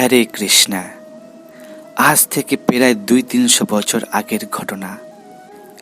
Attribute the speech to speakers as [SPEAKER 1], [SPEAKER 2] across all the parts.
[SPEAKER 1] হরে কৃষ্ণা, আজ থেকে প্রায় দুই তিনশো বছর আগের ঘটনা।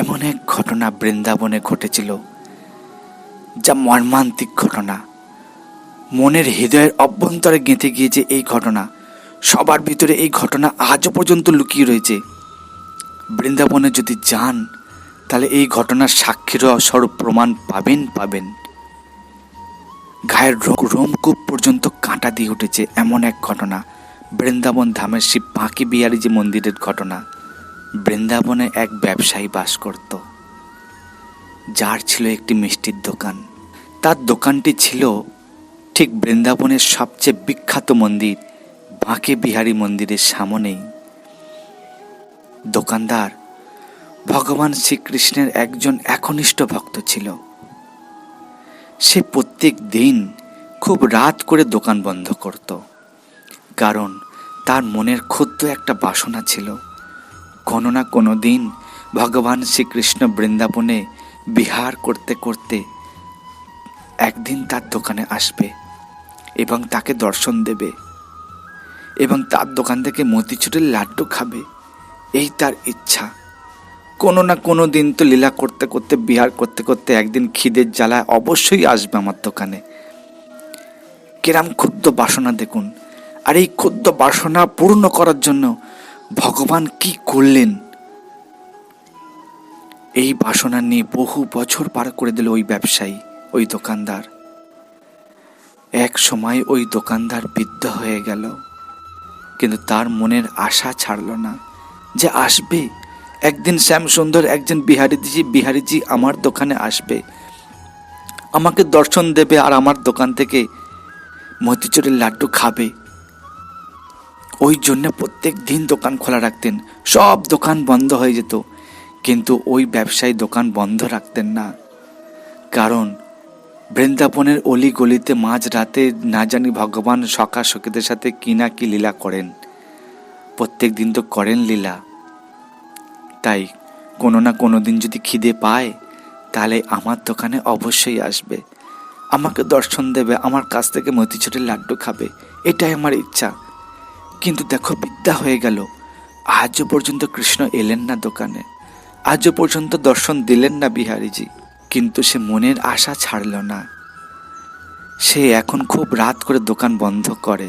[SPEAKER 1] এমন এক ঘটনা বৃন্দাবনে ঘটেছিল, যা মর্মান্তিক ঘটনা। মনের হৃদয়ের অভ্যন্তরে গেঁথে গিয়েছে এই ঘটনা, সবার ভিতরে এই ঘটনা আজও পর্যন্ত লুকিয়ে রয়েছে। বৃন্দাবনে যদি যান, তাহলে এই ঘটনার সাক্ষীর স্বরূপ প্রমাণ পাবেন পাবেন। গায়ের রোম রোমকূপ পর্যন্ত কাঁটা দিয়ে উঠেছে এমন এক ঘটনা। বৃন্দাবন ধামের শিব বাঁকি বিহারি যে মন্দিরের ঘটনা। বৃন্দাবনে এক ব্যবসায়ী বাস করত। যার ছিল একটি মিষ্টির দোকান। তার দোকানটি ছিল ঠিক বৃন্দাবনের সবচেয়ে বিখ্যাত মন্দির বাঁকে বিহারী মন্দিরের সামনেই। দোকানদার ভগবান শ্রীকৃষ্ণের একজন একনিষ্ঠ ভক্ত ছিল। সে প্রত্যেক দিন খুব রাত করে দোকান বন্ধ করত। কারণ তার মনের ক্ষুদ্র একটা বাসনা ছিল। কোনো না কোনো দিন ভগবান শ্রীকৃষ্ণ বৃন্দাবনে বিহার করতে করতে একদিন তার দোকানে আসবে এবং তাকে দর্শন দেবে এবং তার দোকান থেকে মতিচুরের লাড্ডু খাবে। এই তার ইচ্ছা। কোনো না কোনো দিন তো লীলা করতে করতে, বিহার করতে করতে একদিন খিদের জ্বালায় অবশ্যই আসবে আমার দোকানে। কিরাম ক্ষুদ্র বাসনা দেখুন। আর এই ক্ষুদ্র বাসনা পূর্ণ করার জন্য ভগবান কি করলেন? এই বাসনা নিয়ে বহু বছর পার করে দিল ওই ব্যবসায়ী, ওই দোকানদার। এক সময় ওই দোকানদার বৃদ্ধ হয়ে গেল, কিন্তু তার মনের আশা ছাড়ল না যে আসবে। একদিন শ্যাম সুন্দর একজন বিহারিজি বিহারিজি আমার দোকানে আসবে। আমাকে দর্শন দেবে আর আমার দোকান থেকে মতিচুরের লাড্ডু খাবে। ওই জন্য প্রত্যেক দিন দোকান খোলা রাখতেন। সব দোকান বন্ধ হয়ে যেত। কিন্তু ওই ব্যবসায়ী দোকান বন্ধ রাখতেন না। কারণ বৃন্দাবনের অলি গলিতে মাঝ রাতে না জানি ভগবান সখা সখীদের সাথে কি না কি লীলা করেন। প্রত্যেক দিন তো করেন লীলা। তাই কোনো না কোনো দিন যদি খিদে পায়, তাহলে আমার দোকানে অবশ্যই আসবে। আমাকে দর্শন দেবে, আমার কাছ থেকে মতিচুরের লাড্ডু খাবে। এটাই আমার ইচ্ছা। কিন্তু দেখো, বিদ্যা হয়ে গেল। আজও পর্যন্ত কৃষ্ণ এলেন না দোকানে। আজও পর্যন্ত দর্শন দিলেন না বিহারীজি, কিন্তু সে মনের আশা ছাড়ল না। সে এখন খুব রাত করে দোকান বন্ধ করে।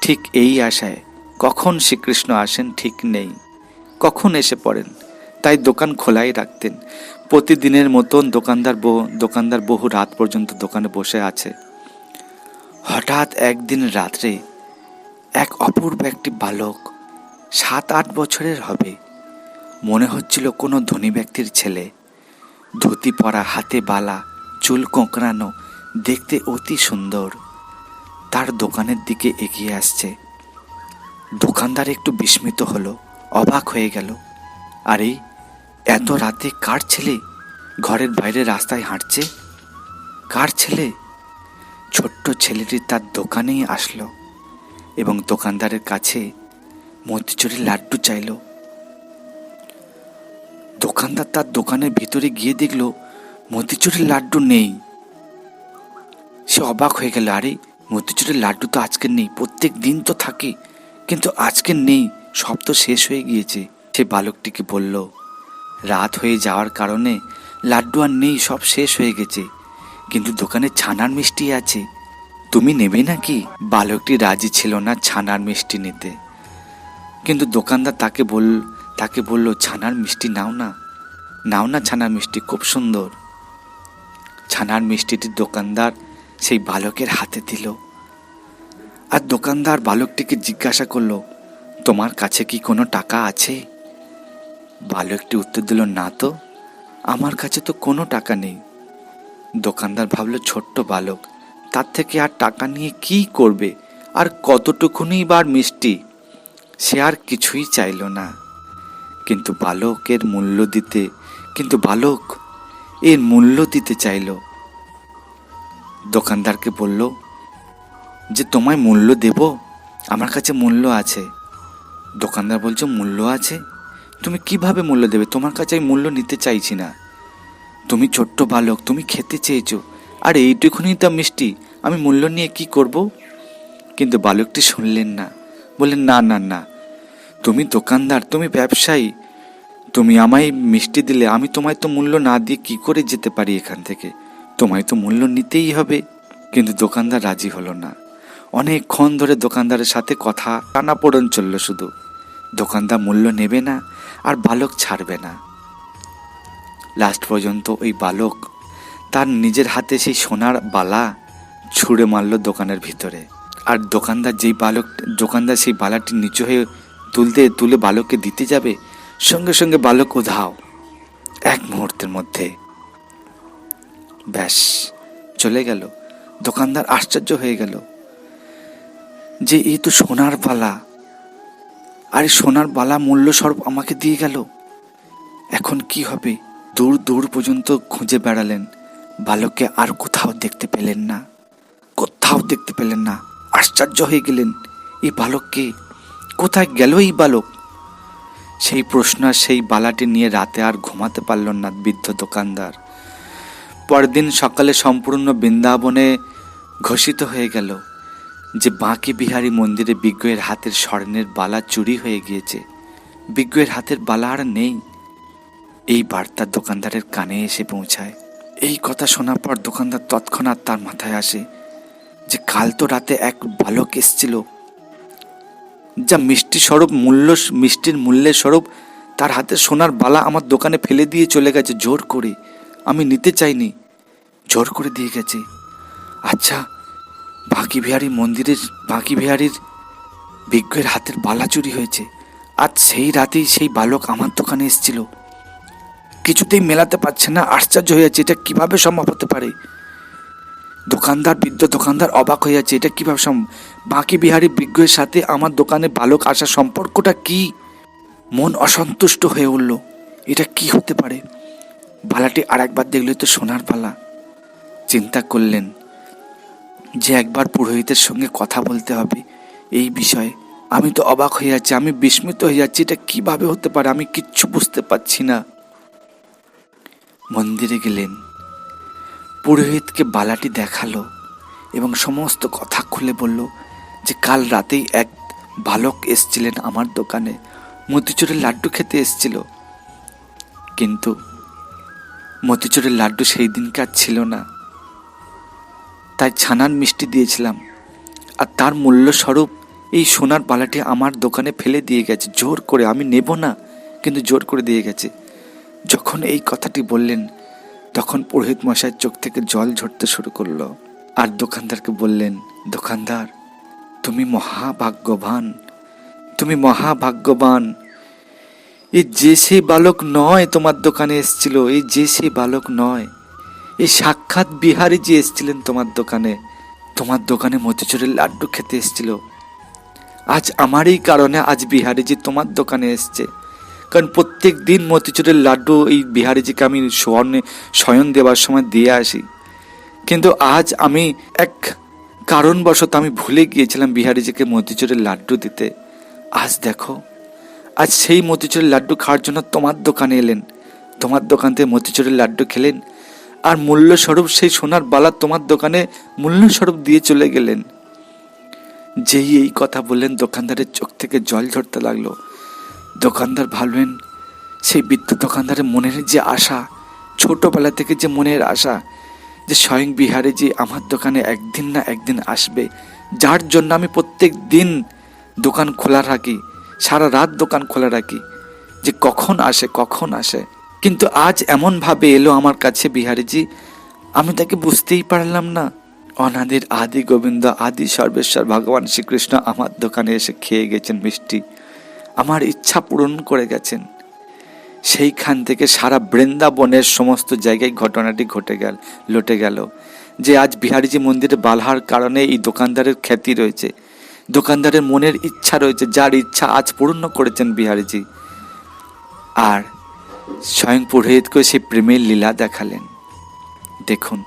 [SPEAKER 1] ঠিক এই আশায়, কখন শ্রীকৃষ্ণ আসেন ঠিক নেই। কখন এসে পড়েন? তাই দোকান খোলাই রাখতেন। প্রতিদিনের মতন দোকানদার বহু দোকানদার বহু রাত পর্যন্ত দোকানে বসে আছে। হঠাৎ একদিন রাত্রে এক অপূর্ব একটি বালক। সাত, আট বছরের হবে। মনে হচ্ছিল কোনো ধনী ব্যক্তির ছেলে। ধুতি পরা, হাতে বালা, চুল কোঁকড়ানো, দেখতে অতি সুন্দর। তার দোকানের দিকে এগিয়ে আসছে। দোকানদার একটু বিস্মিত হলো, অবাক হয়ে গেল। আরে, এত রাতে কার ছেলে? ঘরের বাইরে রাস্তায় হাঁটছে? কার ছেলে? ছোট্ট ছেলেটি তার দোকানেই আসলো। এবং দোকানদারের কাছে মতিচুরি লাড্ডু চাইল। দোকানদার তার দোকানের ভিতরে গিয়ে দেখল মতিচুরের লাড্ডু নেই। সে অবাক হয়ে গেল, আরে মতিচুরের লাড্ডু তো আজকে নেই, প্রত্যেক দিন তো থাকে, কিন্তু আজকে নেই, সব তো শেষ হয়ে গিয়েছে। সে বালকটিকে বলল, রাত হয়ে যাওয়ার কারণে লাড্ডু আর নেই, সব শেষ হয়ে গেছে, কিন্তু দোকানে ছানার মিষ্টি আছে। তুমি নেবে নাকি? বালকটি রাজি ছিল না ছানার মিষ্টি নিতে। কিন্তু দোকানদার তাকে বল, তাকে বলল, ছানার মিষ্টি নাও না। নাও না ছানার মিষ্টি, খুব সুন্দর। ছানার মিষ্টিটি দোকানদার সেই বালকের হাতে দিল। আর দোকানদার বালকটিকে জিজ্ঞাসা করল, তোমার কাছে কি কোনো টাকা আছে? বালকটি উত্তর দিল, না তো, আমার কাছে তো কোনো টাকা নেই। দোকানদার ভাবলো, ছোট্ট বালক তার থেকে আর টাকা নিয়ে কি করবে? আর কতটুকুনি বার মিষ্টি? সে আর কিছুই চাইল না। কিন্তু বালকের মূল্য দিতে, কিন্তু বালক এর মূল্য দিতে চাইল। দোকানদারকে বলল, যে তোমায় মূল্য দেব? আমার কাছে মূল্য আছে। দোকানদার বলছে, মূল্য আছে? তুমি কীভাবে মূল্য দেবে? তোমার কাছে আমি মূল্য নিতে চাইছি না। তুমি ছোট্ট বালক, তুমি খেতে চেয়েছো। আর এইটুকুনি তো মিষ্টি, আমি মূল্য নিয়ে কি করব? কিন্তু বালকটি শুনলেন না, বললেন, না না না, তুমি দোকানদার, তুমি ব্যবসায়ী, তুমি আমায় মিষ্টি দিলে আমি তোমায় তো মূল্য না দিয়ে কি করে যেতে পারি এখান থেকে? তোমায় তো মূল্য নিতেই হবে। কিন্তু দোকানদার রাজি হলো না। অনেকক্ষণ ধরে দোকানদারের সাথে কথা, টানাপোড়ন চলল শুধু। দোকানদার মূল্য নেবে না, আর বালক ছাড়বে না। লাস্ট পর্যন্ত ওই বালক তার নিজের হাতে সেই সোনার বালা ছুঁড়ে মারল দোকানের ভিতরে। আর দোকানদার যেই বালক দোকানদার সেই বালাটি নিচু হয়ে তুলতে তুলে বালককে দিতে যাবে, সঙ্গে সঙ্গে বালক উধাও। এক মুহূর্তের মধ্যে ব্যাস, চলে গেল। দোকানদার আশ্চর্য হয়ে গেল যে এই তো সোনার বালা। আর সোনার বালা মূল্য স্বরূপ আমাকে দিয়ে গেল। এখন কি হবে? দূর দূর পর্যন্ত খুঁজে বেড়ালেন। বালককে আর কোথাও দেখতে পেলেন না, কোথাও দেখতে পেলেন না। আশ্চর্য হয়ে গেলেন, এই বালককে কোথায় গেল এই বালক? সেই প্রশ্ন সেই বালাটি নিয়ে রাতে আর ঘুমাতে পারল না বৃদ্ধ দোকানদার। পরের দিন সকালে সম্পূর্ণ বৃন্দাবনে ঘোষিত হয়ে গেল যে বাঁকে বিহারী মন্দিরে বিজ্ঞের হাতের স্বর্ণের বালা চুরি হয়ে গিয়েছে। বিজ্ঞের হাতের বালা আর নেই। এই বার্তা দোকানদারের কানে এসে পৌঁছায়। এই কথা শোনার পর দোকানদার তৎক্ষণাৎ তার মাথায় আসে যে কাল তো রাতে এক বালক এসছিল। যা মিষ্টি স্বরূপ মূল্য, মিষ্টির মূল্যের স্বরূপ তার হাতে সোনার বালা আমার দোকানে ফেলে দিয়ে চলে গেছে, জোর করে। আমি নিতে চাইনি, জোর করে দিয়ে গেছে। আচ্ছা বাঁকি বিহারী মন্দিরের, বাঁকি বিহারীর বিজ্ঞের হাতের বালা চুরি হয়েছে। আজ সেই রাতেই সেই বালক আমার দোকানে এসেছিল। কিছুতেই মেলাতে পারছে না, আশ্চর্য হয়ে যাচ্ছে এটা কীভাবে সম্ভব হতে পারে। দোকানদার, বৃদ্ধ দোকানদার অবাক হয়ে যাচ্ছে, এটা কীভাবে সম্ভব? বাঁকি বিহারী বিজ্ঞের সাথে আমার দোকানে বালক আসার সম্পর্কটা কি? মন অসন্তুষ্ট হয়ে উঠল, এটা কি হতে পারে? বালাটি আর একবার দেখলে তো সোনার বালা চিন্তা করলেন যে একবার পুরোহিতের সঙ্গে কথা বলতে হবে এই বিষয়ে। আমি তো অবাক হয়ে যাচ্ছি, আমি বিস্মিত হয়ে যাচ্ছি, এটা কীভাবে হতে পারে? আমি কিচ্ছু বুঝতে পারছি না। মন্দিরে গেলেন। পুরোহিতকে বালাটি দেখাল এবং সমস্ত কথা খুলে বলল যে কাল রাতেই এক বালক এসছিলেন আমার দোকানে। মতিচুরের লাড্ডু খেতে এসছিল। কিন্তু মতিচুরের লাড্ডু সেই দিনকার ছিল না। তাই ছানার মিষ্টি দিয়েছিলাম। আর তার মূল্য স্বরূপ এই সোনার বালাটি আমার দোকানে ফেলে দিয়ে গেছে। জোর করে, আমি নেব না, কিন্তু জোর করে দিয়ে গেছে। যখন এই কথাটি বললেন, তখন পুরোহিত মশাইয়ের চোখ থেকে জল ঝরতে শুরু করল। আর দোকানদারকে বললেন, দোকানদার, তুমি মহাভাগ্যবান তুমি মহাভাগ্যবান। এই যে সেই বালক নয় তোমার দোকানে এসেছিল, এই যে সেই বালক নয়, এই সাক্ষাৎ বিহারি যে এসেছিলেন তোমার দোকানে তোমার দোকানে মতিচুরের লাড্ডু খেতে এসেছিল। আজ আমারই কারণে আজ বিহারিজি তোমার দোকানে এসছে। কারণ প্রত্যেক দিন মতিচুরের লাড্ডু এই বিহারিজিকে আমি স্বর্ণে শয়ন দেওয়ার সময় দিয়ে আসি। কিন্তু আজ আমি এক কারণবশত আমি ভুলে গিয়েছিলাম বিহারিজিকে মতিচুরের লাড্ডু দিতে। আজ দেখো, আজ সেই মতিচুরের লাড্ডু খাওয়ার জন্য তোমার দোকানে এলেন। তোমার দোকান থেকে মতিচুরের লাড্ডু খেলেন। আর মূল্যস্বরূপ সেই সোনার বালা তোমার দোকানে মূল্যস্বরূপ দিয়ে চলে গেলেন। যেই এই কথা বললেন, দোকানদারের চোখ থেকে জল ঝরতে লাগল। দোকানদার ভাবলেন সেই বৃদ্ধ দোকানদারের মনের যে আশা, ছোটোবেলা থেকে যে মনের আশা, যে স্বয়ং বিহারে যে আমার দোকানে একদিন না একদিন আসবে, যার জন্য আমি প্রত্যেক দিন দোকান খোলা রাখি, সারা রাত দোকান খোলা রাখি, যে কখন আসে কখন আসে। কিন্তু আজ এমনভাবে এলো আমার কাছে বিহারিজি, আমি তাকে বুঝতেই পারলাম না। অনাদির আদি গোবিন্দ, আদি সর্বেশ্বর, ভগবান শ্রীকৃষ্ণ আমার দোকানে এসে খেয়ে গেছেন মিষ্টি। আমার ইচ্ছা পূরণ করে গেছেন। সেইখান থেকে সারা বৃন্দাবনের সমস্ত জায়গায় ঘটনাটি ঘটে গেল, লটে গেল। যে আজ বিহারিজি মন্দিরে বালহার কারণে এই দোকানদারের খ্যাতি রয়েছে, দোকানদারের মনের ইচ্ছা রয়েছে, যার ইচ্ছা আজ পূর্ণ করেছেন বিহারিজি। আর স্বয়ং পুরোহিতকে সেই প্রেমের লীলা দেখালেন। দেখুন,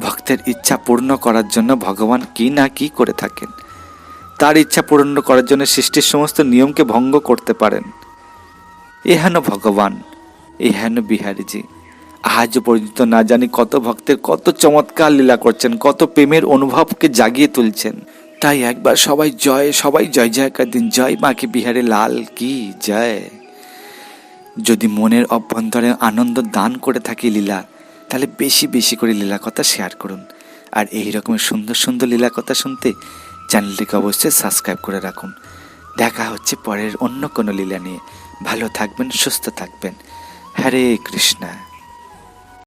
[SPEAKER 1] ভক্তের ইচ্ছা পূর্ণ করার জন্য ভগবান কি না কি করে থাকেন। তার ইচ্ছা পূরণ করার জন্য সৃষ্টির সমস্ত নিয়মকে ভঙ্গ করতে পারেন। এ হেন ভগবান এ হেন বিহারীজি আজ পর্যন্ত না জানি কত ভক্তের কত চমৎকার লীলা করছেন, কত প্রেমের অনুভবকে জাগিয়ে তুলছেন। তাই একবার সবাই জয় সবাই জয় জয়কার দিন, জয় মাকে বিহারে লাল কি জয়। যদি মনের অভ্যন্তরে আনন্দ দান করে থাকি লীলা, তাহলে বেশি বেশি করে লীলা কথা শেয়ার করুন। আর এই রকমের সুন্দর সুন্দর লীলা কথা শুনতে চ্যানেলটিকে অবশ্যই সাবস্ক্রাইব করে রাখুন। দেখা হচ্ছে পরের অন্য কোনো লীলা নিয়ে। ভালো থাকবেন, সুস্থ থাকবেন। হরে কৃষ্ণা।